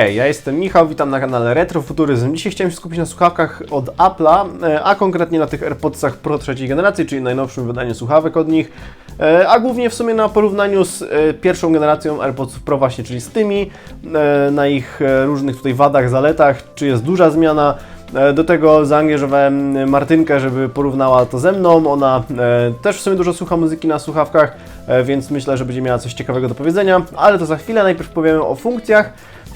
Hej, ja jestem Michał, witam na kanale Retrofuturyzm. Dzisiaj chciałem się skupić na słuchawkach od Apple'a, e, a konkretnie na tych AirPodsach Pro trzeciej generacji, czyli najnowszym wydaniu słuchawek od nich, e, a głównie w sumie na porównaniu z e, pierwszą generacją AirPodsów Pro właśnie, czyli z tymi, na ich różnych tutaj wadach, zaletach, czy jest duża zmiana. Do tego zaangażowałem Martynkę, żeby porównała to ze mną. Ona też w sumie dużo słucha muzyki na słuchawkach, więc myślę, że będzie miała coś ciekawego do powiedzenia, ale to za chwilę. Najpierw powiemy o funkcjach.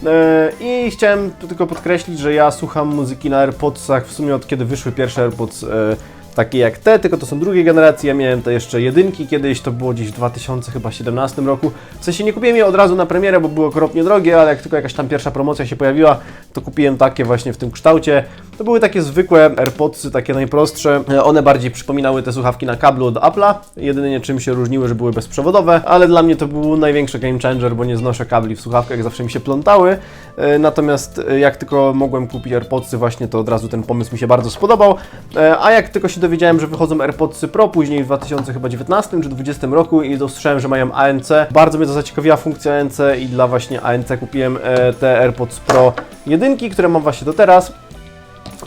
E, I chciałem tylko podkreślić, że ja słucham muzyki na AirPodsach w sumie od kiedy wyszły pierwsze AirPods e, takie jak te, tylko to są drugie generacje. Ja miałem te jeszcze jedynki kiedyś, to było gdzieś w 2017 roku. W sensie nie kupiłem je od razu na premierę, bo było okropnie drogie, ale jak tylko jakaś tam pierwsza promocja się pojawiła, to kupiłem takie właśnie w tym kształcie. To były takie zwykłe AirPodsy, takie najprostsze. One bardziej przypominały te słuchawki na kablu od Apple'a. Jedynie czym się różniły, że były bezprzewodowe, ale dla mnie to był największy game changer, bo nie znoszę kabli w słuchawkach, zawsze mi się plątały. E, Natomiast e, jak tylko mogłem kupić AirPodsy właśnie, to od razu ten pomysł mi się bardzo spodobał. E, A jak tylko się dowiedziałem, że wychodzą AirPodsy Pro później w 2019 czy 2020 roku i dostrzegłem, że mają ANC, bardzo mnie to zaciekawiła funkcja ANC i dla właśnie ANC kupiłem te AirPods Pro jedynki, które mam właśnie do teraz.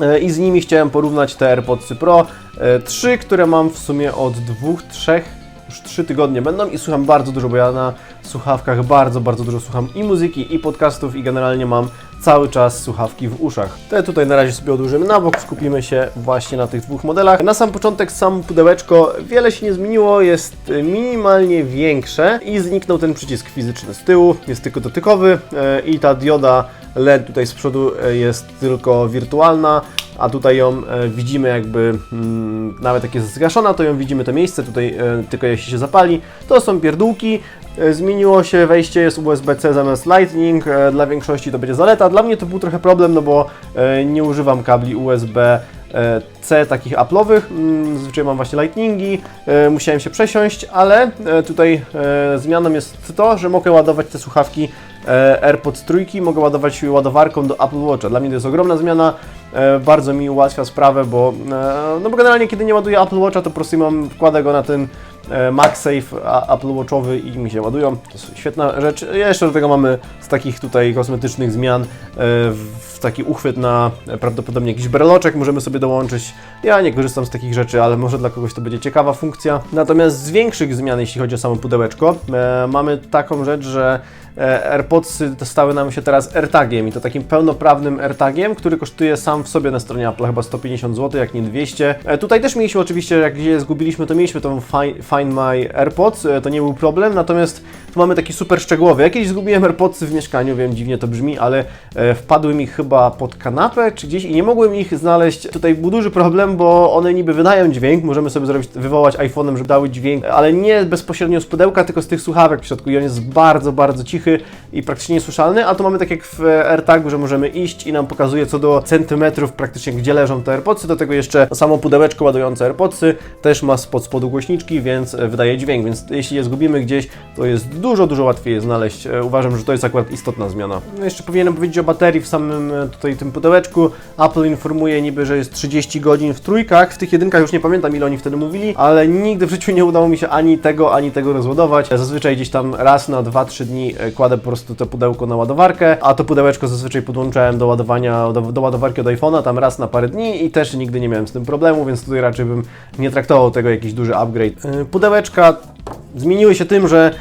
E, I z nimi chciałem porównać te AirPodsy Pro. e, Trzy, które mam w sumie od dwóch, trzech, już trzy tygodnie będą i słucham bardzo dużo, bo ja na słuchawkach bardzo, bardzo dużo słucham i muzyki, i podcastów i generalnie mam cały czas słuchawki w uszach. Te tutaj na razie sobie odłożymy na bok, skupimy się właśnie na tych dwóch modelach. Na sam początek sam pudełeczko, wiele się nie zmieniło, jest minimalnie większe i zniknął ten przycisk fizyczny z tyłu, jest tylko dotykowy e, i ta dioda LED tutaj z przodu e, jest tylko wirtualna, a tutaj ją e, widzimy jakby, mm, nawet jak jest zgaszona, to ją widzimy to miejsce, tutaj tylko jeśli się zapali. To są pierdółki, zmieniło się wejście, jest USB-C zamiast Lightning, e, dla większości to będzie zaleta, dla mnie to był trochę problem, no bo e, nie używam kabli USB e, C takich Apple'owych, mm, zazwyczaj mam właśnie Lightningi, e, musiałem się przesiąść, ale e, tutaj e, zmianą jest to, że mogę ładować te słuchawki e, AirPods trójki, mogę ładować ładowarką do Apple Watcha. Dla mnie to jest ogromna zmiana, e, bardzo mi ułatwia sprawę, bo, e, no bo generalnie kiedy nie ładuję Apple Watcha, to po prostu mam, wkładę go na ten e, MagSafe a- Apple Watchowy i mi się ładują. To jest świetna rzecz. Jeszcze do tego mamy z takich tutaj kosmetycznych zmian e, w taki uchwyt na e, prawdopodobnie jakiś berloczek możemy sobie dołączyć. Ja nie korzystam z takich rzeczy, ale może dla kogoś to będzie ciekawa funkcja. Natomiast z większych zmian, jeśli chodzi o samo pudełeczko, e, mamy taką rzecz, że e, AirPodsy dostały nam się teraz AirTagiem i to takim pełnoprawnym AirTagiem, który kosztuje sam w sobie na stronie Apple chyba 150 zł, jak nie 200. E, Tutaj też mieliśmy oczywiście, jak je zgubiliśmy, to mieliśmy tą Find, Find My AirPods, e, to nie był problem, natomiast tu mamy taki super szczegółowy. Jakieś zgubiłem AirPodsy w mieszkaniu, wiem, dziwnie to brzmi, ale e, wpadły mi chyba pod kanapę czy gdzieś i nie mogłem ich znaleźć. Tutaj był duży problem, bo one niby wydają dźwięk, możemy sobie zrobić, wywołać iPhone'em, żeby dały dźwięk, ale nie bezpośrednio z pudełka, tylko z tych słuchawek w środku i on jest bardzo, bardzo cichy i praktycznie niesłyszalny, a tu mamy tak jak w AirTagu, że możemy iść i nam pokazuje co do centymetrów praktycznie, gdzie leżą te AirPodsy, do tego jeszcze samo pudełeczko ładujące AirPodsy też ma spod spodu głośniczki, więc e, wydaje dźwięk, więc jeśli je zgubimy gdzieś, to jest dużo, dużo łatwiej je znaleźć. E, Uważam, że to jest akurat istotna zmiana. No jeszcze powinienem powiedzieć o baterii w samym e, tutaj tym pudełeczku. Apple informuje niby, że jest 30 godzin w trójkach, w tych jedynkach już nie pamiętam ile oni wtedy mówili, ale nigdy w życiu nie udało mi się ani tego, ani tego rozładować. Zazwyczaj gdzieś tam raz na 2-3 dni kładę po prostu to pudełko na ładowarkę, a to pudełeczko zazwyczaj podłączałem do ładowania, do, do ładowarki od iPhone'a tam raz na parę dni i też nigdy nie miałem z tym problemu, więc tutaj raczej bym nie traktował tego jakiś duży upgrade. E, Pudełeczka zmieniły się tym, że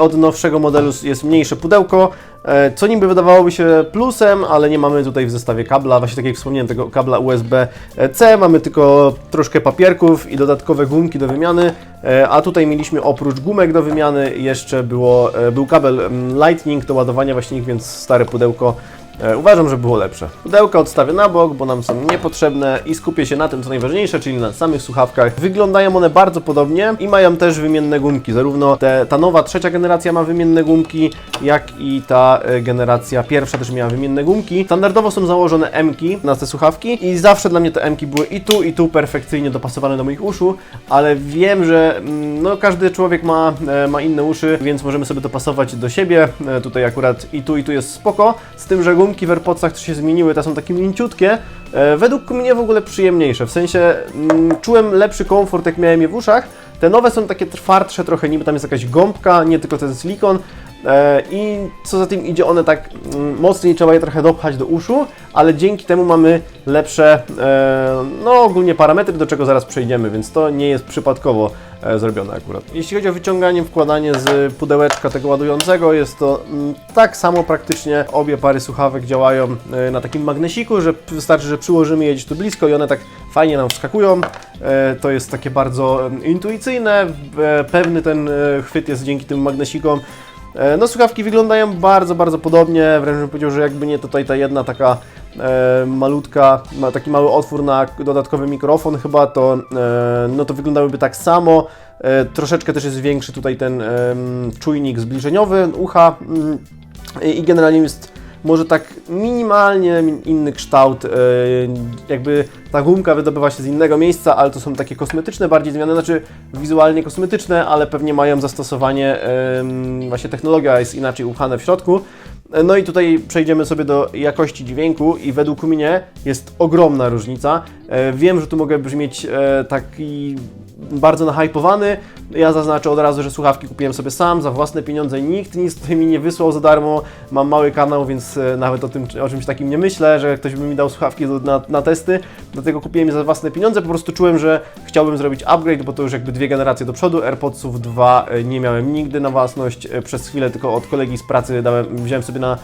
od nowszego modelu jest mniejsze pudełko, e, co niby wydawałoby się plusem, ale nie mamy tutaj w zestawie kabla, właśnie tak jak wspomniałem, tego kabla USB-C, mamy tylko troszkę papierków i dodatkowe gumki do wymiany, e, a tutaj mieliśmy oprócz gumek do wymiany jeszcze było, e, był kabel mm, Lightning do ładowania właśnie więc stare pudełko E, Uważam, że było lepsze. Pudełka odstawię na bok, bo nam są niepotrzebne i skupię się na tym, co najważniejsze, czyli na samych słuchawkach. Wyglądają one bardzo podobnie i mają też wymienne gumki. Zarówno te, ta nowa trzecia generacja ma wymienne gumki, jak i ta e, generacja pierwsza też miała wymienne gumki. Standardowo są założone M-ki na te słuchawki i zawsze dla mnie te M-ki były i tu, i tu perfekcyjnie dopasowane do moich uszu, ale wiem, że mm, no, każdy człowiek ma, e, ma inne uszy, więc możemy sobie dopasować do siebie. E, Tutaj akurat i tu, i tu jest spoko, z tym, że gumki w AirPodsach to się zmieniły, te są takie mięciutkie, e, według mnie w ogóle przyjemniejsze, w sensie mm, czułem lepszy komfort jak miałem je w uszach, te nowe są takie twardsze trochę, niby tam jest jakaś gąbka, nie tylko ten silikon, E, I co za tym idzie, one tak mm, mocniej trzeba je trochę dopchać do uszu, ale dzięki temu mamy lepsze, e, no ogólnie parametry, do czego zaraz przejdziemy, więc to nie jest przypadkowo zrobione akurat. Jeśli chodzi o wyciąganie, wkładanie z pudełeczka tego ładującego, jest to mm, tak samo praktycznie. Obie pary słuchawek działają e, na takim magnesiku, że wystarczy, że przyłożymy je gdzieś tu blisko i one tak fajnie nam wskakują. E, To jest takie bardzo em, intuicyjne, e, pewny ten e, chwyt jest dzięki tym magnesikom. E, No słuchawki wyglądają bardzo, bardzo podobnie, wręcz bym powiedział, że jakby nie tutaj ta jedna taka e, malutka, ma taki mały otwór na dodatkowy mikrofon chyba, to, e, no to wyglądałyby tak samo. E, troszeczkę też jest większy tutaj ten czujnik zbliżeniowy ucha mm, i, generalnie jest może tak minimalnie min- inny kształt, e, jakby ta gumka wydobywa się z innego miejsca, ale to są takie kosmetyczne bardziej zmiany, znaczy wizualnie kosmetyczne, ale pewnie mają zastosowanie, właśnie technologia jest inaczej upchana w środku. No i tutaj przejdziemy sobie do jakości dźwięku i według mnie jest ogromna różnica. E, Wiem, że tu mogę brzmieć e, taki bardzo nahypowany. Ja zaznaczę od razu, że słuchawki kupiłem sobie sam za własne pieniądze. Nikt nic tutaj mi nie wysłał za darmo. Mam mały kanał, więc e, nawet o, tym, o czymś takim nie myślę, że ktoś by mi dał słuchawki na, na testy. Dlatego kupiłem je za własne pieniądze. Po prostu czułem, że chciałbym zrobić upgrade, bo to już jakby dwie generacje do przodu. AirPodsów 2 e, nie miałem nigdy na własność. E, Przez chwilę tylko od kolegi z pracy dałem, wziąłem sobie na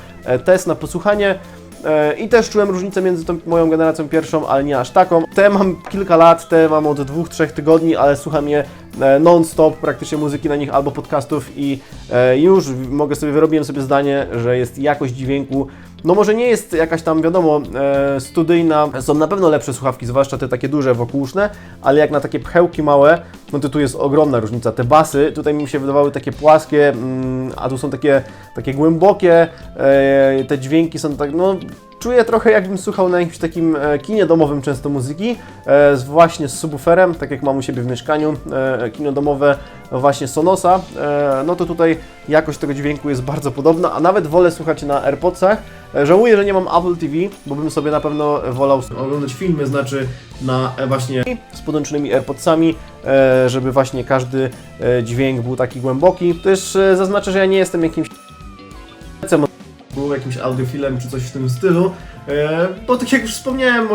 test, na posłuchanie. E, I też czułem różnicę między tą moją generacją pierwszą, ale nie aż taką. Te mam kilka lat, te mam od dwóch, trzech tygodni, ale słucham je e, non-stop, praktycznie muzyki na nich albo podcastów i e, już mogę sobie, wyrobiłem sobie zdanie, że jest jakość dźwięku no może nie jest jakaś tam, wiadomo, studyjna, są na pewno lepsze słuchawki, zwłaszcza te takie duże, wokółuszne, ale jak na takie pchełki małe, no to tu jest ogromna różnica. Te basy tutaj mi się wydawały takie płaskie, mm, a tu są takie, takie głębokie, te dźwięki są tak, no czuję trochę jakbym słuchał na jakimś takim e, kinie domowym często muzyki, e, z, właśnie z subwooferem, tak jak mam u siebie w mieszkaniu, e, kino domowe właśnie Sonosa, e, no to tutaj jakość tego dźwięku jest bardzo podobna, a nawet wolę słuchać na AirPodsach. E, Żałuję, że nie mam Apple TV, bo bym sobie na pewno wolał oglądać filmy, znaczy na e, właśnie z podłączonymi AirPodsami, e, żeby właśnie każdy e, dźwięk był taki głęboki. Też e, zaznaczę, że ja nie jestem jakimś był jakimś audiofilem czy coś w tym stylu, e, bo tak jak już wspomniałem,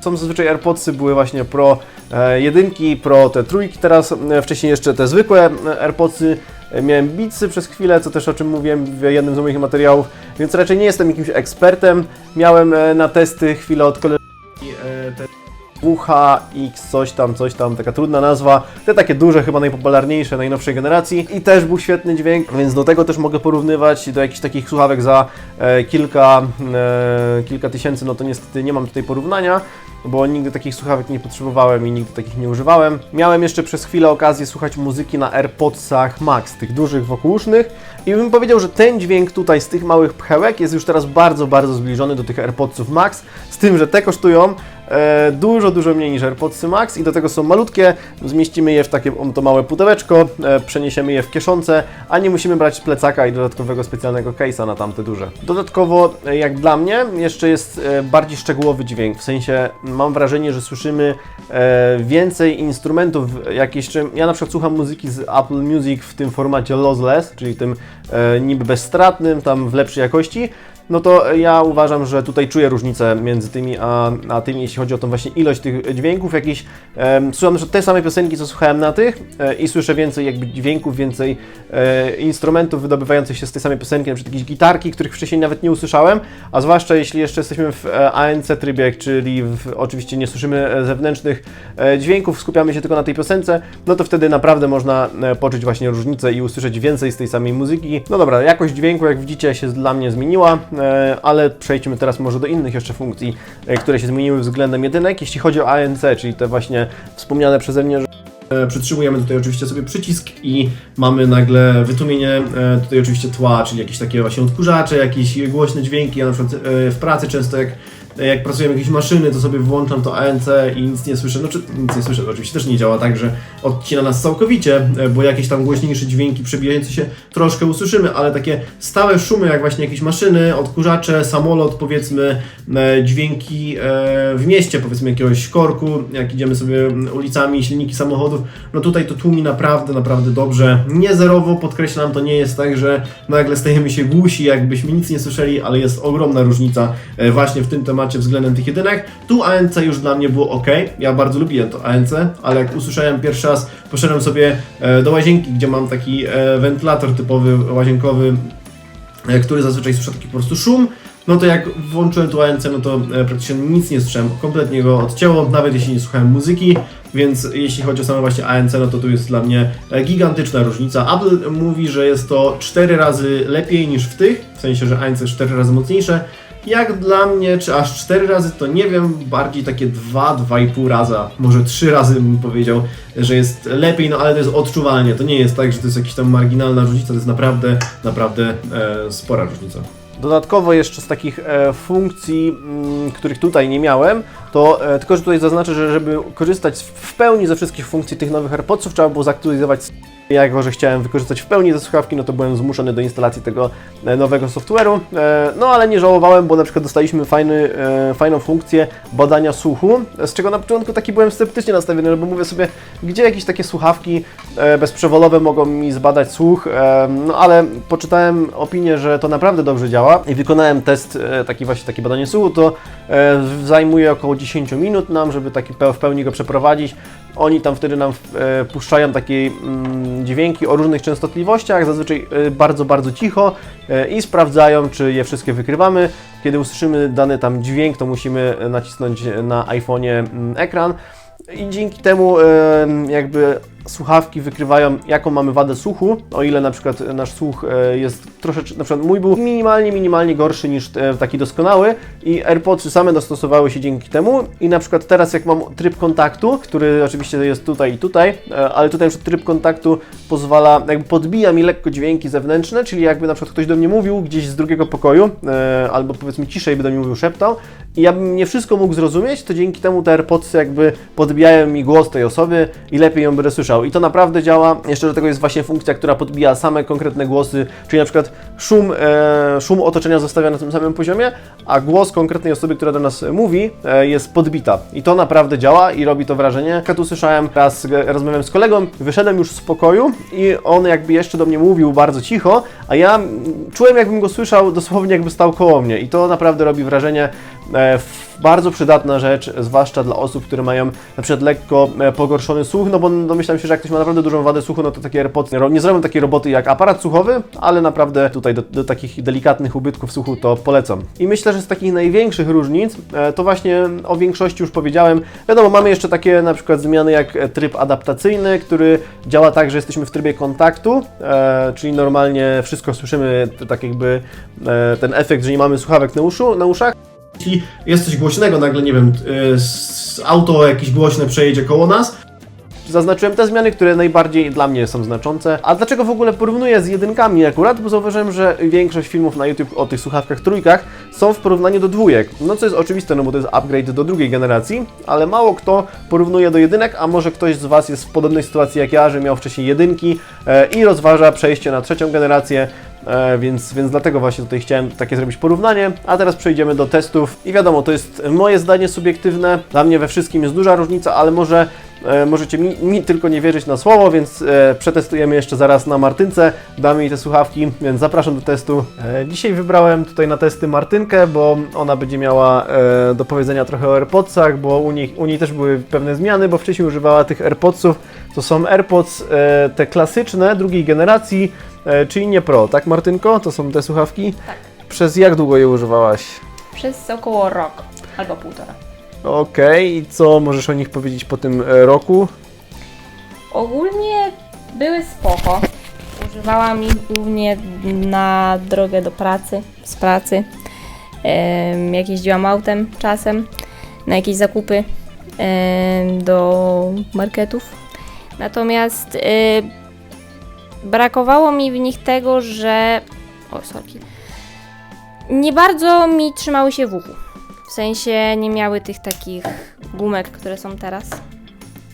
są zazwyczaj AirPodsy, były właśnie Pro e, jedynki, Pro te trójki, teraz e, wcześniej jeszcze te zwykłe AirPodsy. Miałem Beatsy przez chwilę, co też o czym mówiłem w jednym z moich materiałów, więc raczej nie jestem jakimś ekspertem. Miałem na testy chwilę od koleżanki e, te WHX, coś tam, coś tam, taka trudna nazwa. Te takie duże, chyba najpopularniejsze, najnowszej generacji i też był świetny dźwięk, więc do tego też mogę porównywać do jakichś takich słuchawek za e, kilka, e, kilka tysięcy, no to niestety nie mam tutaj porównania, bo nigdy takich słuchawek nie potrzebowałem i nigdy takich nie używałem. Miałem jeszcze przez chwilę okazję słuchać muzyki na AirPodsach Max, tych dużych wokółusznych i bym powiedział, że ten dźwięk tutaj z tych małych pchełek jest już teraz bardzo, bardzo zbliżony do tych AirPodsów Max, z tym, że te kosztują e, dużo, dużo mniej niż AirPodsy Max i do tego są malutkie, zmieścimy je w takie to małe pudełeczko, e, przeniesiemy je w kieszonce, a nie musimy brać plecaka i dodatkowego specjalnego case'a na tamte duże. Dodatkowo, e, jak dla mnie, jeszcze jest bardziej szczegółowy dźwięk, w sensie mam wrażenie, że słyszymy więcej instrumentów, jakieś, ja na przykład słucham muzyki z Apple Music w tym formacie lossless, czyli tym niby bezstratnym, tam w lepszej jakości, no to ja uważam, że tutaj czuję różnicę między tymi a, a tymi, jeśli chodzi o tą właśnie ilość tych dźwięków. Jakiś, em, słucham przykład te same piosenki, co słuchałem na tych e, i słyszę więcej jakby dźwięków, więcej e, instrumentów wydobywających się z tej samej piosenki, na przykład jakieś gitarki, których wcześniej nawet nie usłyszałem, a zwłaszcza jeśli jeszcze jesteśmy w e, ANC trybie, czyli w, oczywiście nie słyszymy e, zewnętrznych e, dźwięków, skupiamy się tylko na tej piosence, no to wtedy naprawdę można e, poczuć właśnie różnicę i usłyszeć więcej z tej samej muzyki. No dobra, jakość dźwięku, jak widzicie, się dla mnie zmieniła, e, ale przejdźmy teraz może do innych jeszcze funkcji, e, które się zmieniły względem jedynek. Jeśli chodzi o ANC, czyli te właśnie wspomniane przeze mnie, że E, Przytrzymujemy tutaj oczywiście sobie przycisk i mamy nagle wytłumienie e, tutaj oczywiście tła, czyli jakieś takie właśnie odkurzacze, jakieś głośne dźwięki. Ja na przykład e, w pracy często jak e, jak pracują jakieś maszyny, to sobie włączam to ANC i nic nie słyszę. No czy nic nie słyszę, to oczywiście też nie działa tak, że odcina nas całkowicie, e, bo jakieś tam głośniejsze dźwięki przebijające się troszkę usłyszymy, ale takie stałe szumy, jak właśnie jakieś maszyny, odkurzacze, samolot, powiedzmy, e, dźwięki e, w mieście, powiedzmy jakiegoś korku, jak idziemy sobie ulicami, silniki samochodów, no tutaj to tłumi naprawdę, naprawdę dobrze. Nie zerowo, podkreślam, to nie jest tak, że nagle stajemy się głusi, jakbyśmy nic nie słyszeli, ale jest ogromna różnica właśnie w tym temacie względem tych jedynek. Tu ANC już dla mnie było ok, ja bardzo lubiłem to ANC, ale jak usłyszałem pierwszy raz, poszedłem sobie e, do łazienki, gdzie mam taki e, wentylator typowy łazienkowy, e, który zazwyczaj słyszę taki po prostu szum, no to jak włączyłem tu ANC, no to praktycznie nic nie słyszałem, kompletnie go odcięło, nawet jeśli nie słuchałem muzyki, więc jeśli chodzi o same właśnie ANC, no to tu jest dla mnie gigantyczna różnica. Apple mówi, że jest to 4 razy lepiej niż w tych, w sensie, że ANC jest 4 razy mocniejsze. Jak dla mnie, czy aż 4 razy, to nie wiem, bardziej takie 2, 2,5 raza, może 3 razy bym powiedział, że jest lepiej, no ale to jest odczuwalnie. To nie jest tak, że to jest jakaś tam marginalna różnica, to jest naprawdę, naprawdę e, spora różnica. Dodatkowo jeszcze z takich e, funkcji, m, których tutaj nie miałem, to e, tylko, że tutaj zaznaczę, że żeby korzystać w pełni ze wszystkich funkcji tych nowych AirPodsów, trzeba było zaktualizować jako, że chciałem wykorzystać w pełni te słuchawki, no to byłem zmuszony do instalacji tego e, nowego software'u. E, No ale nie żałowałem, bo na przykład dostaliśmy fajny, e, fajną funkcję badania słuchu, z czego na początku taki byłem sceptycznie nastawiony, no bo mówię sobie, gdzie jakieś takie słuchawki bezprzewodowe mogą mi zbadać słuch, no ale poczytałem opinię, że to naprawdę dobrze działa i wykonałem test, taki właśnie takie badanie słuchu, to zajmuje około 10 minut nam, żeby taki w pełni go przeprowadzić. Oni tam wtedy nam e, puszczają takie mm, dźwięki o różnych częstotliwościach, zazwyczaj e, bardzo, bardzo cicho e, i sprawdzają, czy je wszystkie wykrywamy. Kiedy usłyszymy dany tam dźwięk, to musimy nacisnąć na iPhone'ie mm, ekran i dzięki temu jakby słuchawki wykrywają, jaką mamy wadę słuchu, o ile na przykład nasz słuch e, jest troszeczkę, na przykład mój był minimalnie, minimalnie gorszy niż e, taki doskonały i AirPodsy same dostosowały się dzięki temu. I na przykład teraz jak mam tryb kontaktu, który oczywiście jest tutaj i tutaj, e, ale tutaj przykład tryb kontaktu pozwala, jakby podbija mi lekko dźwięki zewnętrzne, czyli jakby na przykład ktoś do mnie mówił gdzieś z drugiego pokoju, albo powiedzmy ciszej by do mnie mówił, szeptał. I ja bym nie wszystko mógł zrozumieć, to dzięki temu te AirPodsy jakby podbijają mi głos tej osoby i lepiej ją będę słyszał. I to naprawdę działa. Jeszcze do tego jest właśnie funkcja, która podbija same konkretne głosy, czyli na przykład szum, e, szum otoczenia zostawia na tym samym poziomie, a głos konkretnej osoby, która do nas mówi, e, jest podbita. I to naprawdę działa i robi to wrażenie. Jak tu słyszałem, raz rozmawiałem z kolegą, wyszedłem już z pokoju i on jakby jeszcze do mnie mówił bardzo cicho, a ja czułem jakbym go słyszał dosłownie jakby stał koło mnie i to naprawdę robi wrażenie. E, bardzo przydatna rzecz, zwłaszcza dla osób, które mają na przykład lekko e, pogorszony słuch, no bo domyślam się, że jak ktoś ma naprawdę dużą wadę słuchu, no to takie AirPods nie zrobią takiej roboty jak aparat słuchowy, ale naprawdę tutaj do, do takich delikatnych ubytków słuchu to polecam. I myślę, że z takich największych różnic, e, to właśnie o większości już powiedziałem. Wiadomo, mamy jeszcze takie na przykład zmiany jak tryb adaptacyjny, który działa tak, że jesteśmy w trybie kontaktu, czyli normalnie wszystko słyszymy, tak jakby ten efekt, że nie mamy słuchawek na, uszu, na uszach. Jeśli jest coś głośnego, nagle, nie wiem, y, s- auto jakieś głośne przejedzie koło nas, Zaznaczyłem te zmiany, które najbardziej dla mnie są znaczące. A dlaczego w ogóle porównuję z jedynkami akurat? Bo zauważyłem, że większość filmów na YouTube o tych słuchawkach trójkach są w porównaniu do dwójek. No co jest oczywiste, no bo to jest upgrade do drugiej generacji, ale mało kto porównuje do jedynek, a może ktoś z Was jest w podobnej sytuacji jak ja, że miał wcześniej jedynki e, i rozważa przejście na trzecią generację. E, więc, więc dlatego właśnie tutaj chciałem takie zrobić porównanie. A teraz przejdziemy do testów. I wiadomo, to jest moje zdanie subiektywne. Dla mnie we wszystkim jest duża różnica, ale może e, możecie mi, mi tylko nie wierzyć na słowo, więc e, przetestujemy jeszcze zaraz na Martynce. Damy jej te słuchawki, więc zapraszam do testu. Dzisiaj wybrałem tutaj na testy Martynkę, bo ona będzie miała do powiedzenia trochę o AirPodsach, bo u niej, u niej też były pewne zmiany, bo wcześniej używała tych AirPodsów. To są AirPods te klasyczne drugiej generacji, e, czyli nie Pro, tak Martynko? To są te słuchawki? Tak. Przez jak długo je używałaś? Przez około rok albo półtora. Okej, i co możesz o nich powiedzieć po tym e, roku? Ogólnie były spoko. Używałam ich głównie na drogę do pracy, z pracy. Em, jak jeździłam autem czasem na jakieś zakupy em, do marketów. Natomiast y, brakowało mi w nich tego, że. O, sorki. Nie bardzo mi trzymały się w uchu. W sensie nie miały tych takich gumek, które są teraz.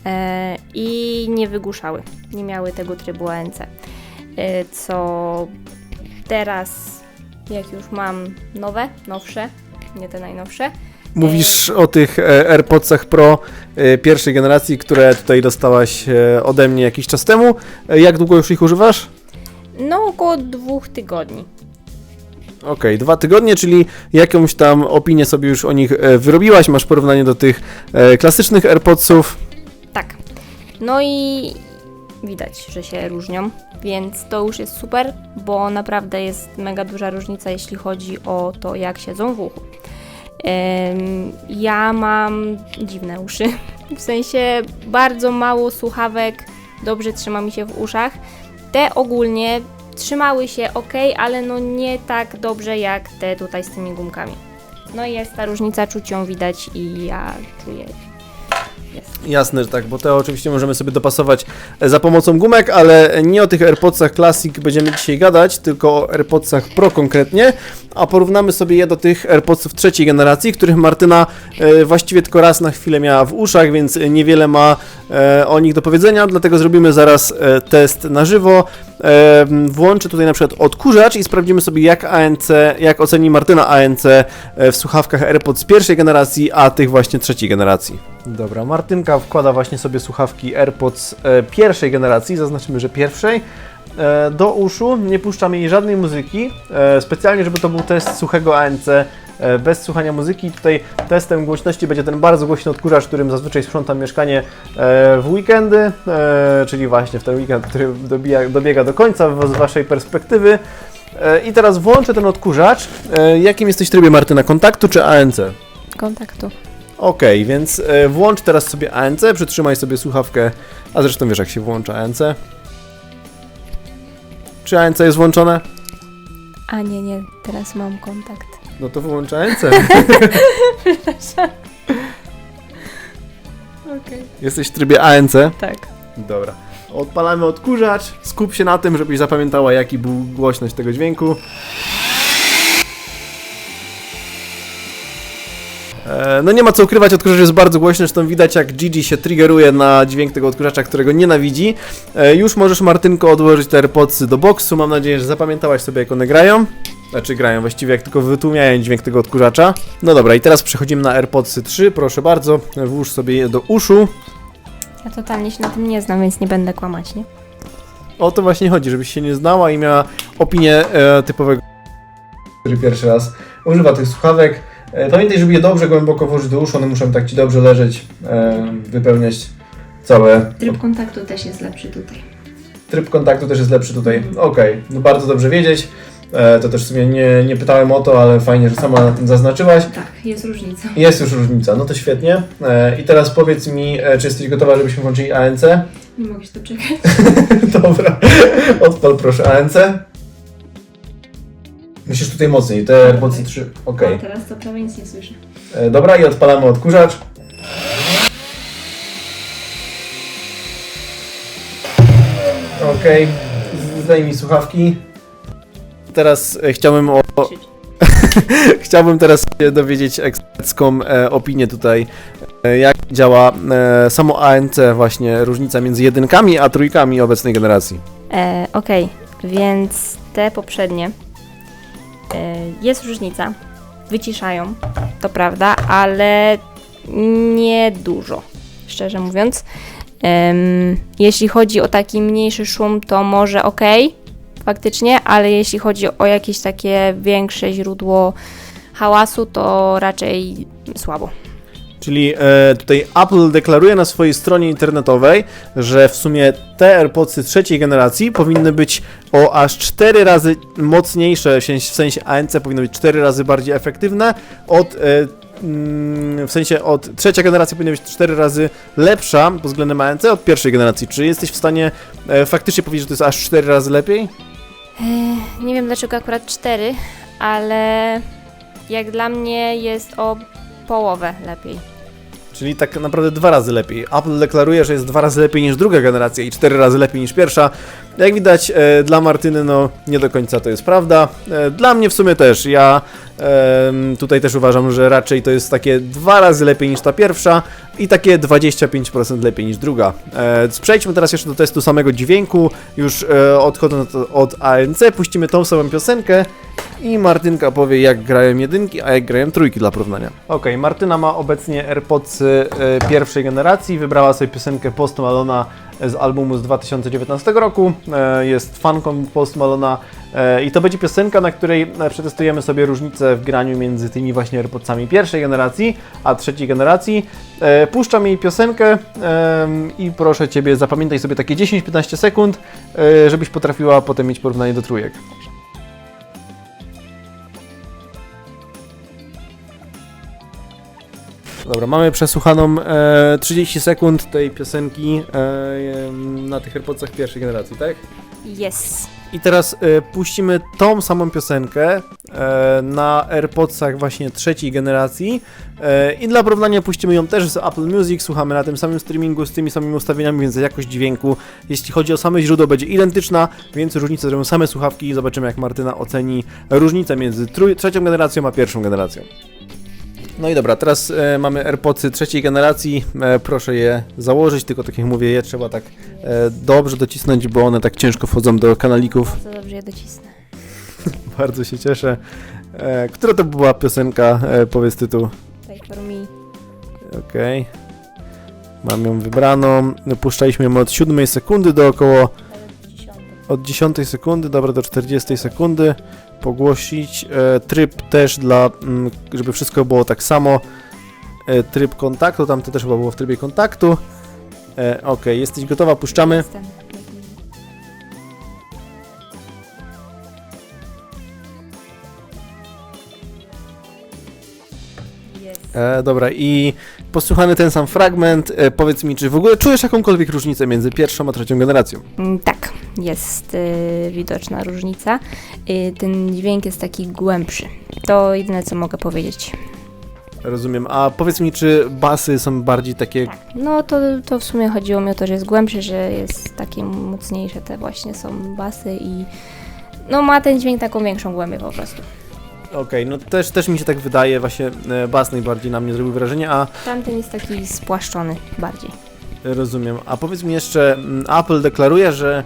E, I nie wygłuszały. Nie miały tego trybu ANC. E, co teraz, jak już mam nowe, nowsze, nie te najnowsze, Mówisz o tych e, AirPodsach Pro e, pierwszej generacji, które tutaj dostałaś e, ode mnie jakiś czas temu. Jak długo już ich używasz? no około dwóch tygodni. Okej, dwa tygodnie, czyli jakąś tam opinię sobie już o nich wyrobiłaś, masz porównanie do tych klasycznych AirPodsów. Tak. No i widać, że się różnią, więc to już jest super, bo naprawdę jest mega duża różnica, jeśli chodzi o to, jak siedzą w uchu. Ja mam dziwne uszy, w sensie bardzo mało słuchawek dobrze trzyma mi się w uszach. Te ogólnie trzymały się ok, ale no nie tak dobrze jak te tutaj z tymi gumkami. No i jest ta różnica, czuć ją widać i ja czuję. Jest. Jasne, że tak, bo te oczywiście możemy sobie dopasować e, za pomocą gumek, ale nie o tych AirPodsach Classic będziemy dzisiaj gadać, tylko o AirPodsach Pro konkretnie, a porównamy sobie je do tych AirPodsów trzeciej generacji, których Martyna e, właściwie tylko raz na chwilę miała w uszach, więc niewiele ma e, o nich do powiedzenia, dlatego zrobimy zaraz test na żywo. Włączę tutaj na przykład odkurzacz i sprawdzimy sobie jak ANC, jak oceni Martyna ANC w słuchawkach AirPods pierwszej generacji, a tych właśnie trzeciej generacji. Dobra, Martynka wkłada właśnie sobie słuchawki AirPods e, pierwszej generacji, zaznaczymy, że pierwszej, e, do uszu, nie puszczamy jej żadnej muzyki, e, specjalnie, żeby to był test suchego ANC, bez słuchania muzyki. Tutaj testem głośności będzie ten bardzo głośny odkurzacz, którym zazwyczaj sprzątam mieszkanie w weekendy, czyli właśnie w ten weekend, który dobija, dobiega do końca z Waszej perspektywy. I teraz włączę ten odkurzacz. Jakim jesteś trybie, Martyna, kontaktu czy ANC? Kontaktu. Okej, więc e, włącz teraz sobie ANC, przytrzymaj sobie słuchawkę, a zresztą wiesz jak się włącza ANC. Czy ANC jest włączone? A nie, nie, teraz mam kontakt. No to wyłącz ANC. Okej. Jesteś w trybie ANC? Tak. Dobra. Odpalamy odkurzacz, skup się na tym, żebyś zapamiętała jaki był głośność tego dźwięku. No nie ma co ukrywać, odkurzacz jest bardzo głośny, zresztą widać jak Gigi się triggeruje na dźwięk tego odkurzacza, którego nienawidzi. E, Już możesz Martynko odłożyć te AirPodsy do boksu, mam nadzieję, że zapamiętałaś sobie jak one grają. Znaczy grają właściwie jak tylko wytłumiają dźwięk tego odkurzacza. No dobra, i teraz przechodzimy na AirPodsy 3, proszę bardzo, włóż sobie je do uszu. Ja totalnie się na tym nie znam, więc nie będę kłamać, nie? O to właśnie chodzi, żebyś się nie znała i miała opinię e, typowego, który pierwszy raz używa tych słuchawek. E, pamiętaj, żeby je dobrze głęboko włożyć do uszu, one muszą tak Ci dobrze leżeć, e, wypełniać całe... Tryb kontaktu też jest lepszy tutaj. Tryb kontaktu też jest lepszy tutaj. Okej, no bardzo dobrze wiedzieć. E, to też w sumie nie, nie pytałem o to, ale fajnie, że sama na tym zaznaczyłaś. Tak, jest różnica. Jest już różnica, no to świetnie. I teraz powiedz mi, czy jesteś gotowa, żebyśmy włączyli ANC? Nie mogę się doczekać. Dobra, odpal proszę ANC. Musisz tutaj mocniej, te AirPodsy 3. Okej. teraz to prawie nic nie słyszę. E, Dobra, i odpalamy odkurzacz. Okej, Z- zdejmij słuchawki. Teraz e, chciałbym o... Chciałbym teraz się dowiedzieć ekspercką e, opinię tutaj, e, jak działa e, samo ANC, właśnie różnica między jedynkami a trójkami obecnej generacji. E, Okej, więc te poprzednie jest różnica. Wyciszają, to prawda, ale nie dużo, szczerze mówiąc. Jeśli chodzi o taki mniejszy szum, to może ok, faktycznie, ale jeśli chodzi o jakieś takie większe źródło hałasu, to raczej słabo. Czyli e, tutaj Apple deklaruje na swojej stronie internetowej, że w sumie te AirPodsy trzeciej generacji powinny być o aż 4 razy mocniejsze, w sensie- ANC powinny być 4 razy bardziej efektywne od. E, mm, w sensie od trzecia generacja powinna być 4 razy lepsza pod względem ANC od pierwszej generacji. Czy jesteś w stanie e, faktycznie powiedzieć, że to jest aż 4 razy lepiej? E, Nie wiem dlaczego akurat 4, ale jak dla mnie jest o połowę lepiej. Czyli tak naprawdę dwa razy lepiej. Apple deklaruje, że jest dwa razy lepiej niż druga generacja i cztery razy lepiej niż pierwsza. Jak widać, e, dla Martyny, no nie do końca to jest prawda. E, dla mnie w sumie też. Ja em, tutaj też uważam, że raczej to jest takie dwa razy lepiej niż ta pierwsza i takie 25% lepiej niż druga. E, przejdźmy teraz jeszcze do testu samego dźwięku. Już e, odchodząc od, od ANC, puścimy tą samą piosenkę i Martynka powie, jak grają jedynki, a jak grają trójki dla porównania. Okej, Martyna ma obecnie AirPodsy e, pierwszej generacji. Wybrała sobie piosenkę Post Malona z albumu z 2019 roku. E, jest fanką Post Malona e, i to będzie piosenka, na której e, przetestujemy sobie różnicę w graniu między tymi właśnie AirPodsami pierwszej generacji, a trzeciej generacji. E, Puszczam jej piosenkę i proszę Ciebie, zapamiętaj sobie takie 10-15 sekund, e, żebyś potrafiła potem mieć porównanie do trójek. Dobra, mamy przesłuchaną e, 30 sekund tej piosenki e, na tych AirPodsach pierwszej generacji, tak? Yes. I teraz e, puścimy tą samą piosenkę e, na AirPodsach właśnie trzeciej generacji e, i dla porównania puścimy ją też z Apple Music, słuchamy na tym samym streamingu z tymi samymi ustawieniami, więc jakość dźwięku, jeśli chodzi o same źródło, będzie identyczna, więc różnicę zrobią same słuchawki i zobaczymy jak Martyna oceni różnicę między trój- trzecią generacją a pierwszą generacją. No i dobra, teraz e, mamy AirPodsy trzeciej generacji. E, proszę je założyć, tylko tak jak mówię, je trzeba tak e, dobrze docisnąć, bo one tak ciężko wchodzą do kanalików. Bardzo dobrze je docisnę. Bardzo się cieszę. E, która to była piosenka? E, powiedz tytuł. Take for me. Okej. Mam ją wybraną. Puszczaliśmy ją od 7 sekundy do około od 10 sekundy, dobra, do 40 sekundy pogłosić. E, tryb też dla, mm, żeby wszystko było tak samo. E, tryb kontaktu, tam to też chyba było w trybie kontaktu. E, ok, jesteś gotowa, puszczamy. Jestem. E, dobra, i posłuchany ten sam fragment, e, powiedz mi, czy w ogóle czujesz jakąkolwiek różnicę między pierwszą a trzecią generacją? Mm, Tak, jest y, widoczna różnica. Y, ten dźwięk jest taki głębszy. To jedyne, co mogę powiedzieć. Rozumiem. A powiedz mi, czy basy są bardziej takie. No to, to w sumie chodziło mi o to, że jest głębszy, że jest takie mocniejsze te właśnie są basy i no ma ten dźwięk taką większą głębię po prostu. Okej, no też, też mi się tak wydaje, właśnie e, bas najbardziej na mnie zrobił wrażenie, a Tamten jest taki spłaszczony bardziej. rozumiem. A powiedz mi jeszcze, mm, Apple deklaruje, że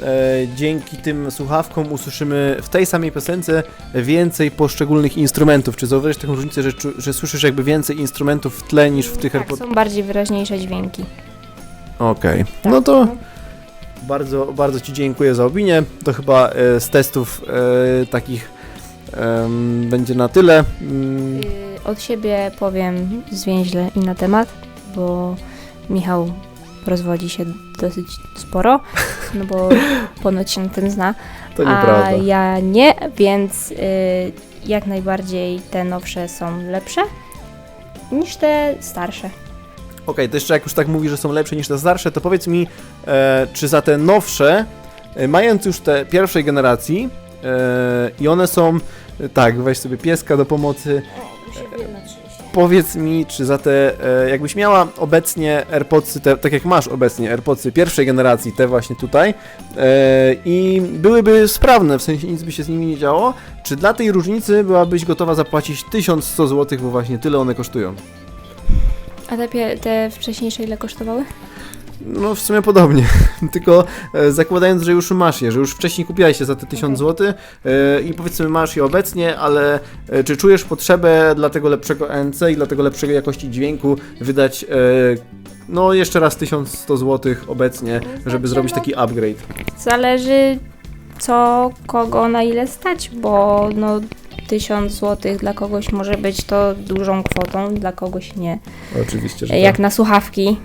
e, dzięki tym słuchawkom usłyszymy w tej samej piosence więcej poszczególnych instrumentów. Czy zauważysz taką różnicę, że, czu- że słyszysz jakby więcej instrumentów w tle niż w tych tak, są bardziej wyraźniejsze dźwięki. Okej, Tak. no to bardzo, bardzo Ci dziękuję za opinię. To chyba e, z testów e, takich będzie na tyle. Mm, Y, Od siebie powiem zwięźle i na temat, bo Michał rozwodzi się dosyć sporo, no bo ponoć się na tym zna, to a nieprawda. ja nie, więc y, jak najbardziej te nowsze są lepsze niż te starsze. Okej, to jeszcze jak już tak mówisz, że są lepsze niż te starsze, to powiedz mi, e, czy za te nowsze, e, mając już te pierwszej generacji e, i one są, tak, weź sobie pieska do pomocy, powiedz mi, czy za te, e, jakbyś miała obecnie AirPodsy, te, tak jak masz obecnie AirPodsy pierwszej generacji, te właśnie tutaj, e, i byłyby sprawne, w sensie nic by się z nimi nie działo, czy dla tej różnicy byłabyś gotowa zapłacić 1100 zł, bo właśnie tyle one kosztują? A te, pie- te wcześniejsze ile kosztowały? No w sumie podobnie, tylko e, zakładając, że już masz je, że już wcześniej kupiłaś się za te 1000 zł e, i powiedzmy masz je obecnie, ale e, czy czujesz potrzebę dla tego lepszego ANC i dla tego lepszej jakości dźwięku wydać e, no jeszcze raz 1100 zł obecnie, żeby Znaczy, zrobić no- taki upgrade? Zależy co kogo na ile stać, bo no 1000 zł dla kogoś może być to dużą kwotą, dla kogoś nie. Oczywiście, że jak tak. na słuchawki.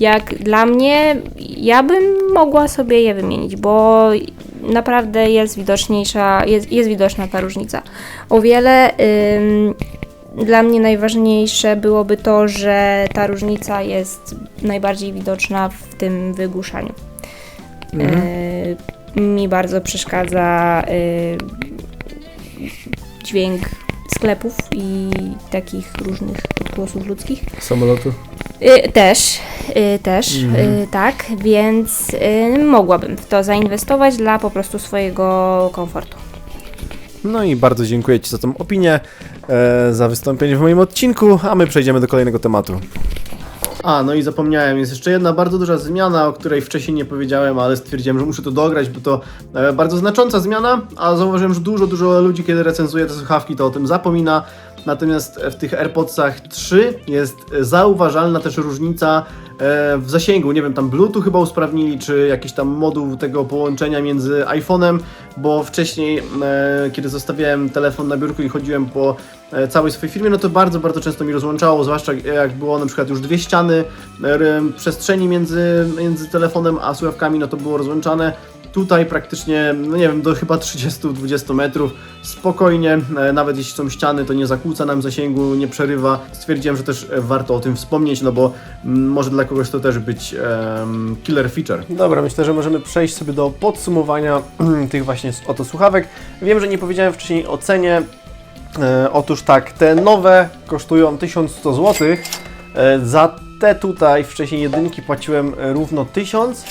Jak dla mnie, ja bym mogła sobie je wymienić, bo naprawdę jest widoczniejsza, jest, jest widoczna ta różnica. O wiele ym, dla mnie najważniejsze byłoby to, że ta różnica jest najbardziej widoczna w tym wygłuszaniu. Mhm. Y, mi bardzo przeszkadza y, dźwięk sklepów i takich różnych odgłosów ludzkich. Samolotu. Y, też, y, też, y, tak, więc y, mogłabym w to zainwestować dla po prostu swojego komfortu. No i bardzo dziękuję Ci za tą opinię, e, za wystąpienie w moim odcinku, a my przejdziemy do kolejnego tematu. A, no i zapomniałem, jest jeszcze jedna bardzo duża zmiana, o której wcześniej nie powiedziałem, ale stwierdziłem, że muszę to dograć, bo to e, bardzo znacząca zmiana, a zauważyłem, że dużo, dużo ludzi, kiedy recenzuje te słuchawki, to o tym zapomina. Natomiast w tych AirPodsach 3 jest zauważalna też różnica e, w zasięgu. Nie wiem, tam Bluetooth chyba usprawnili, czy jakiś tam moduł tego połączenia między iPhone'em, bo wcześniej, e, kiedy zostawiałem telefon na biurku i chodziłem po e, całej swojej firmie, no to bardzo, bardzo często mi rozłączało, zwłaszcza jak było na przykład już dwie ściany e, przestrzeni między, między telefonem a słuchawkami, no to było rozłączane. Tutaj praktycznie, no nie wiem, do chyba 30-20 metrów, spokojnie, e, nawet jeśli są ściany, to nie zakłóca nam zasięgu, nie przerywa. Stwierdziłem, że też e, warto o tym wspomnieć, no bo mm, może dla kogoś to też być em, killer feature. Dobra, myślę, że możemy przejść sobie do podsumowania tych właśnie oto słuchawek. Wiem, że nie powiedziałem wcześniej o cenie. E, otóż tak, te nowe kosztują 1100 zł. E, za te tutaj wcześniej jedynki płaciłem e, równo 1000,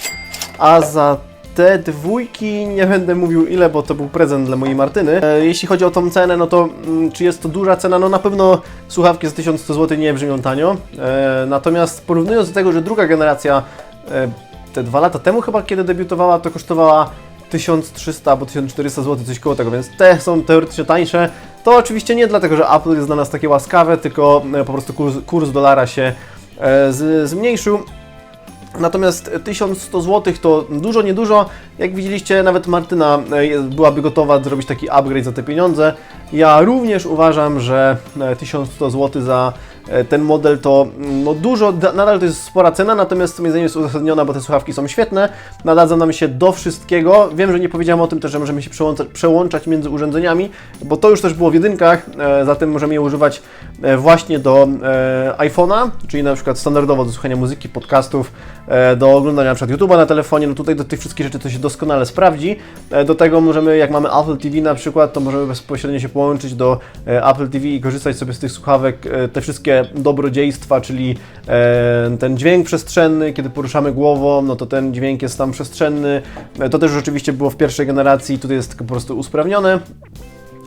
a za te dwójki nie będę mówił ile, bo to był prezent dla mojej Martyny. E, jeśli chodzi o tą cenę, no to mm, czy jest to duża cena? No na pewno słuchawki za 1100 zł nie brzmią tanio. E, natomiast porównując do tego, że druga generacja e, te dwa lata temu chyba, kiedy debiutowała, to kosztowała 1300 albo 1400 zł, coś koło tego, więc te są teoretycznie tańsze. To oczywiście nie dlatego, że Apple jest dla nas takie łaskawe, tylko po prostu kurs, kurs dolara się z, zmniejszył. Natomiast 1100 zł to dużo, niedużo. Jak widzieliście, nawet Martyna e, byłaby gotowa zrobić taki upgrade za te pieniądze. Ja również uważam, że e, 1100 zł za e, ten model to mm, no dużo, da- nadal to jest spora cena, natomiast moim zdaniem jest uzasadniona, bo te słuchawki są świetne, nadadzą nam się do wszystkiego. Wiem, że nie powiedziałem o tym też, że możemy się przełączać, przełączać między urządzeniami, bo to już też było w jedynkach, e, zatem możemy je używać e, właśnie do e, iPhone'a, czyli na przykład standardowo do słuchania muzyki, podcastów, e, do oglądania na przykład YouTube'a na telefonie, no tutaj do tych wszystkich rzeczy to się doskonale sprawdzi. E, Do tego możemy, jak mamy Apple TV na przykład, to możemy bezpośrednio się połączyć do e, Apple TV i korzystać sobie z tych słuchawek, e, te wszystkie dobrodziejstwa, czyli e, ten dźwięk przestrzenny, kiedy poruszamy głową, no to ten dźwięk jest tam przestrzenny. E, To też rzeczywiście było w pierwszej generacji, tutaj jest tylko po prostu usprawnione.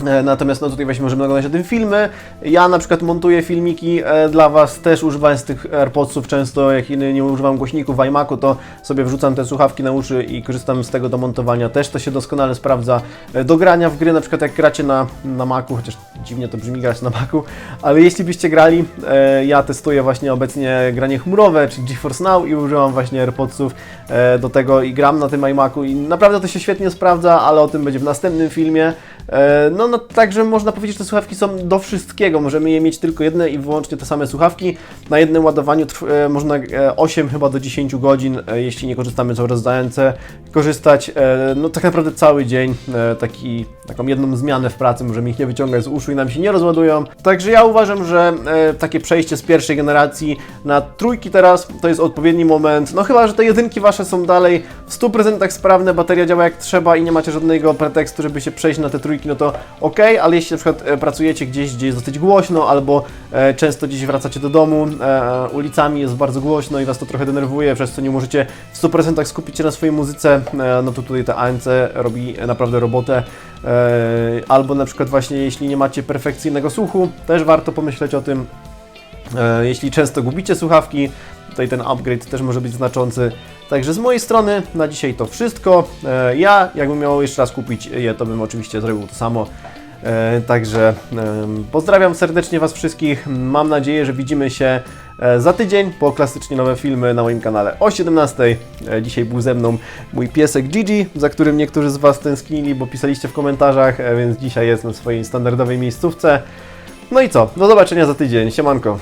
E, Natomiast no tutaj właśnie możemy oglądać o tym filmy. Ja na przykład montuję filmiki e, dla Was, też używając tych AirPodsów często, jak nie, używam głośników w iMacu, to sobie wrzucam te słuchawki na uszy i korzystam z tego do montowania. Też to się doskonale sprawdza e, do grania w gry, na przykład jak gracie na, na Macu, chociaż dziwnie to brzmi grać na Macu, ale jeśli byście grali, ja testuję właśnie obecnie granie chmurowe, czyli GeForce Now i używam właśnie AirPodsów do tego i gram na tym iMacu i naprawdę to się świetnie sprawdza, ale o tym będzie w następnym filmie. E, No, no także można powiedzieć, że te słuchawki są do wszystkiego. Możemy je mieć tylko jedne i wyłącznie te same słuchawki. Na jednym ładowaniu e, można e, 8 chyba do 10 godzin, e, jeśli nie korzystamy z ANC, korzystać e, no tak naprawdę cały dzień. e, Taki, taką jedną zmianę w pracy możemy ich nie wyciągać z uszu i nam się nie rozładują. Także ja uważam, że e, takie przejście z pierwszej generacji na trójki teraz to jest odpowiedni moment. No chyba, że te jedynki wasze są dalej w 100% sprawne, bateria działa jak trzeba i nie macie żadnego pretekstu, żeby się przejść na te trójki, no to ok, ale jeśli na przykład e, pracujecie gdzieś, gdzie jest dosyć głośno, albo e, często gdzieś wracacie do domu, e, ulicami jest bardzo głośno i was to trochę denerwuje, przez co nie możecie w 100% skupić się na swojej muzyce, no to tutaj ta ANC robi naprawdę robotę. Albo na przykład właśnie jeśli nie macie perfekcyjnego słuchu, też warto pomyśleć o tym, Jeśli często gubicie słuchawki, tutaj ten upgrade też może być znaczący. Także z mojej strony na dzisiaj to wszystko. E, Ja, jakbym miał jeszcze raz kupić je, to bym oczywiście zrobił to samo. E, Także pozdrawiam serdecznie Was wszystkich. Mam nadzieję, że widzimy się e, za tydzień po klasycznie nowe filmy na moim kanale o 17. E, Dzisiaj był ze mną mój piesek Gigi, za którym niektórzy z Was tęsknili, bo pisaliście w komentarzach, więc dzisiaj jest na swojej standardowej miejscówce. No i co? Do zobaczenia za tydzień. Siemanko.